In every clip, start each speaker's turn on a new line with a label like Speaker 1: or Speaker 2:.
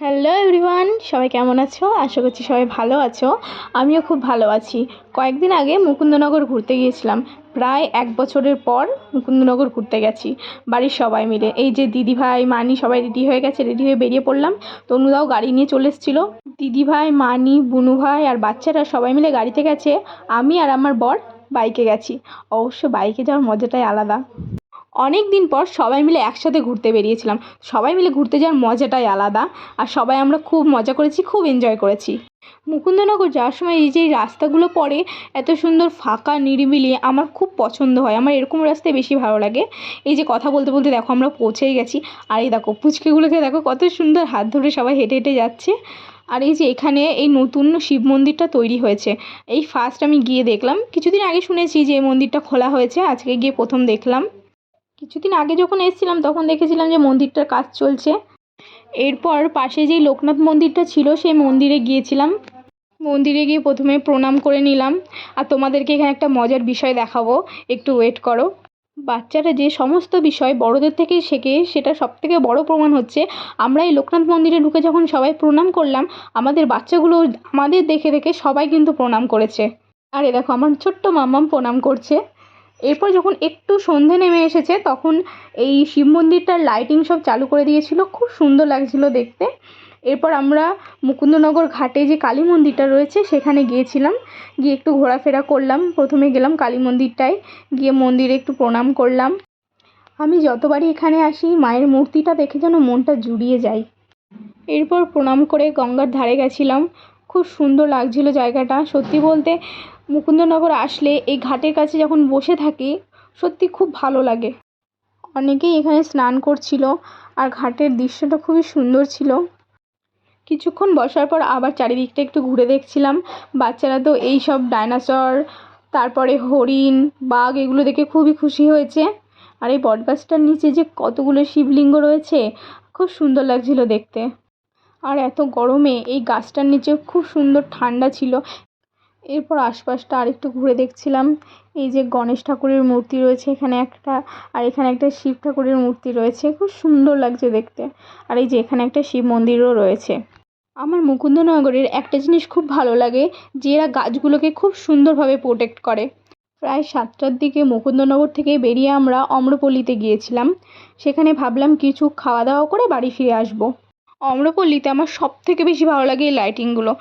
Speaker 1: Hello everyone সবাই কেমন আছো? আশা করছি সবাই ভালো আছো। আমিও খুব ভালো আছি। কয়েকদিন আগে মুকুন্দনগর ঘুরতে গিয়েছিলাম। প্রায় এক বছরের পর মুকুন্দনগর ঘুরতে গেছি। বাড়ির সবাই মিলে। এই যে দিদিভাই, মানি সবাই রেডি হয়ে গেছে রেডি হয়ে বেরিয়ে পড়লাম। তনুদাও গাড়ি নিয়ে চলে এসেছিল। দিদিভাই, মানি, বুনু ভাই আর বাচ্চারা সবাই মিলে গাড়িতে গেছে। আমি আর আমার বর বাইকে গেছি। অবশ্য বাইকে যাওয়ার মজাটাই আলাদা। অনেক দিন পর সবাই মিলে একসাথে ঘুরতে বেরিয়েছিলাম। সবাই মিলে ঘুরতে যাওয়ার মজাটাই আলাদা আর সবাই আমরা খুব মজা করেছি, খুব এনজয় করেছি। মুকুন্দনগর যাওয়ার সময় এই যে রাস্তাগুলো পড়ে, এত সুন্দর ফাঁকা, নিরিবিলি, আমার খুব পছন্দ হয়। আমার এরকম রাস্তায় বেশি ভালো লাগে। এই যে কথা বলতে বলতে দেখো আমরা পৌঁছেই গেছি। আর এই দেখো পুচকেগুলোকে দেখো কত সুন্দর হাত ধরে সবাই হেঁটে হেঁটে যাচ্ছে। আর এই যে এখানে এই নতুন শিব মন্দিরটা তৈরি হয়েছে। এই ফার্স্ট আমি গিয়ে দেখলাম। কিছুদিন আগে শুনেছি যে এই মন্দিরটা খোলা হয়েছে। আজকে গিয়ে প্রথম দেখলাম। কিছুদিন আগে যখন এসেছিলাম, তখন দেখেছিলাম যে মন্দিরটার কাজ চলছে। এরপর পাশে যেই লোকনাথ মন্দিরটা ছিল, সেই মন্দিরে গিয়েছিলাম। মন্দিরে গিয়ে প্রথমে প্রণাম করে নিলাম। আর তোমাদেরকে এখানে একটা মজার বিষয় দেখাবো। একটু ওয়েট করো। বাচ্চারা যে সমস্ত বিষয় বড়দের থেকে শেখে, সেটা সব থেকে বড় প্রমাণ হচ্ছে, আমরা এই লোকনাথ মন্দিরে ঢুকে যখন সবাই প্রণাম করলাম, আমাদের বাচ্চাগুলো আমাদের দেখে দেখে সবাই কিন্তু প্রণাম করেছে। আরে দেখো, আমার ছোট্ট মাম্মাম প্রণাম করছে। এরপর যখন একটু সন্ধে নেমে এসেছে, তখন এই শিব মন্দিরটার লাইটিং সব চালু করে দিয়েছিল। খুব সুন্দর লাগছিল দেখতে। এরপর আমরা মুকুন্দনগর ঘাটে যে কালী মন্দিরটা রয়েছে, সেখানে গিয়েছিলাম। গিয়ে একটু ঘোরাফেরা করলাম। প্রথমে গেলাম কালী মন্দিরটায়। গিয়ে মন্দিরে একটু প্রণাম করলাম। আমি যতবারই এখানে আসি, মায়ের মূর্তিটা দেখে যেন মনটা জুড়িয়ে যায়। এরপর প্রণাম করে গঙ্গার ধারে গেছিলাম। খুব সুন্দর লাগছিল জায়গাটা। সত্যি বলতে মুকুন্দনগর আসলে এই ঘাটের কাছে যখন বসে থাকি, সত্যি খুব ভালো লাগে। অনেকেই এখানে স্নান করছিল আর ঘাটের দৃশ্যটা খুবই সুন্দর ছিল। কিছুক্ষণ বসার পর আবার চারিদিকটা একটু ঘুরে দেখছিলাম। বাচ্চারা তো এই সব ডায়নাসর তারপরে হরিণ, বাঘ এগুলো দেখে খুবই খুশি হয়েছে। আর এই বটগাছটার নিচে যে কতগুলো শিবলিঙ্গ রয়েছে, খুব সুন্দর লাগছিল দেখতে। আর এত গরমে এই গাছটার নিচে খুব সুন্দর ঠান্ডা ছিল। এরপর আশপাশটা আরেকটু ঘুরে দেখছিলাম। এই যে গণেশ ঠাকুরের মূর্তি রয়েছে এখানে একটা, আর এখানে একটা শিব ঠাকুরের মূর্তি রয়েছে। খুব সুন্দর লাগছে দেখতে। আর এই যে এখানে একটা শিব মন্দিরও রয়েছে। আমার মুকুন্দনগরের একটা জিনিস খুব ভালো লাগে, যে এরা গাছগুলোকে খুব সুন্দরভাবে প্রোটেক্ট করে। প্রায় সাতটার দিকে মুকুন্দনগর থেকে বেরিয়ে আমরা অম্রপল্লীতে গিয়েছিলাম। সেখানে ভাবলাম কিছু খাওয়া দাওয়া করে বাড়ি ফিরে আসব। অম্রপল্লীতে আমার সব থেকে বেশি ভালো লাগে এই লাইটিংগুলো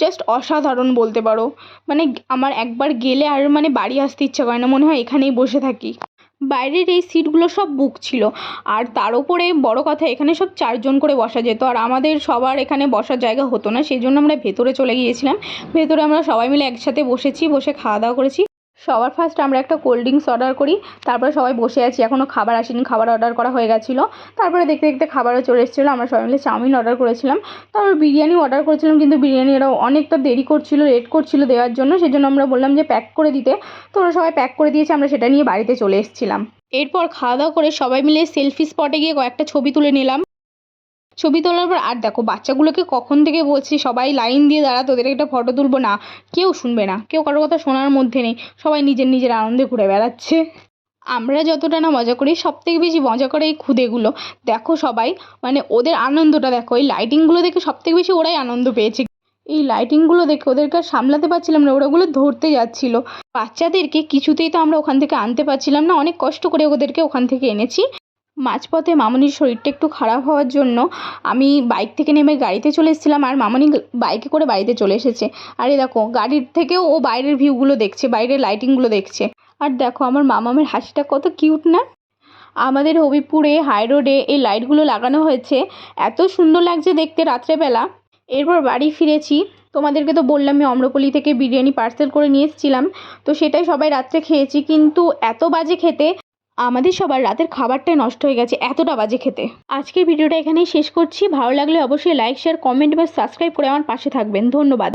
Speaker 1: জাস্ট অসাধারণ বলতে পারো। মানে আমার একবার গেলে আর মানে বাড়ি আসতে ইচ্ছা করে না, মনে হয় এখানেই বসে থাকি। বাইরের এই সিটগুলো সব বুক ছিল। আর তার ওপরে বড় কথা, এখানে সব চারজন করে বসা যেত। আর আমাদের সবার এখানে বসার জায়গা হতো না, সেই জন্য আমরা ভেতরে চলে গিয়েছিলাম। ভেতরে আমরা সবাই মিলে একসাথে বসেছি, বসে খাওয়া দাওয়া করেছি। সবার ফার্স্ট আমরা একটা কোল্ড ড্রিঙ্কস অর্ডার করি, তারপরে সবাই বসে আছি এখনও খাবার আসেনি, খাবার অর্ডার করা হয়ে গেছিল। তারপরে দেখতে দেখতে খাবারও চলে এসেছিল, আমরা সবাই মিলে চাউমিন অর্ডার করেছিলাম। তারপর বিরিয়ানি অর্ডার করেছিলাম, কিন্তু বিরিয়ানি ওরা অনেকটা দেরি করছিল লেট করছিল দেওয়ার জন্য সেই জন্য আমরা বললাম যে প্যাক করে দিতে। তো ওরা সবাই প্যাক করে দিয়েছে, আমরা সেটা নিয়ে বাড়িতে চলে এসেছিলাম। এরপর খাওয়া দাওয়া করে সবাই মিলে সেলফি স্পটে গিয়ে কয়েকটা ছবি তুলে নিলাম। ছবি তোলার পর, আর দেখো, বাচ্চাগুলোকে কখন থেকে বলছি, সবাই লাইন দিয়ে দাঁড়া তোদের একটা ফটো তুলবো, না, কেউ শুনবে না, কেউ কারোর কথা শোনার মধ্যে নেই, সবাই নিজের নিজের আনন্দে ঘুরে বেড়াচ্ছে। আমরা যতটা না মজা করি সব থেকে বেশি মজা করে এই খুদেগুলো। দেখো সবাই মানে ওদের আনন্দটা দেখো, এই লাইটিংগুলো দেখে সব থেকে বেশি ওরাই আনন্দ পেয়েছে। এই লাইটিংগুলো দেখে ওদেরকে সামলাতে পারছিলাম না, ওরা ওগুলো ধরতে যাচ্ছিল। বাচ্চাদেরকে কিছুতেই তো আমরা ওখান থেকে আনতে পারছিলাম না, অনেক কষ্ট করে ওদেরকে ওখান থেকে এনেছি। মাঝপথে মামনির শরীরটা একটু খারাপ হওয়ার জন্য আমি বাইক থেকে নেমে গাড়িতে চলে এসেছিলাম আর মামনি বাইকে করে বাড়িতে চলে এসেছে। আর এই দেখো, গাড়ির থেকেও ও বাইরের ভিউগুলো দেখছে, বাইরের লাইটিংগুলো দেখছে। আর দেখো, আমার মামামের হাসিটা কত কিউট না? আমাদের হবিপুরে হাই রোডে এই লাইটগুলো লাগানো হয়েছে। এত সুন্দর লাগছে দেখতে রাত্রেবেলা। এরপর বাড়ি ফিরেছি। তোমাদেরকে তো বললাম আমি অম্রপল্লী থেকে বিরিয়ানি পার্সেল করে নিয়ে এসেছিলাম। তো সেটাই সবাই রাত্রে খেয়েছি। কিন্তু এত বাজে খেতে আমাদের সবার রাতের খাবারটাই নষ্ট হয়ে গেছে, এতটা বাজে খেতে। আজকের ভিডিওটা এখানেই শেষ করছি। ভালো লাগলে অবশ্যই লাইক শেয়ার কমেন্ট বা সাবস্ক্রাইব করে আমার পাশে থাকবেন। ধন্যবাদ।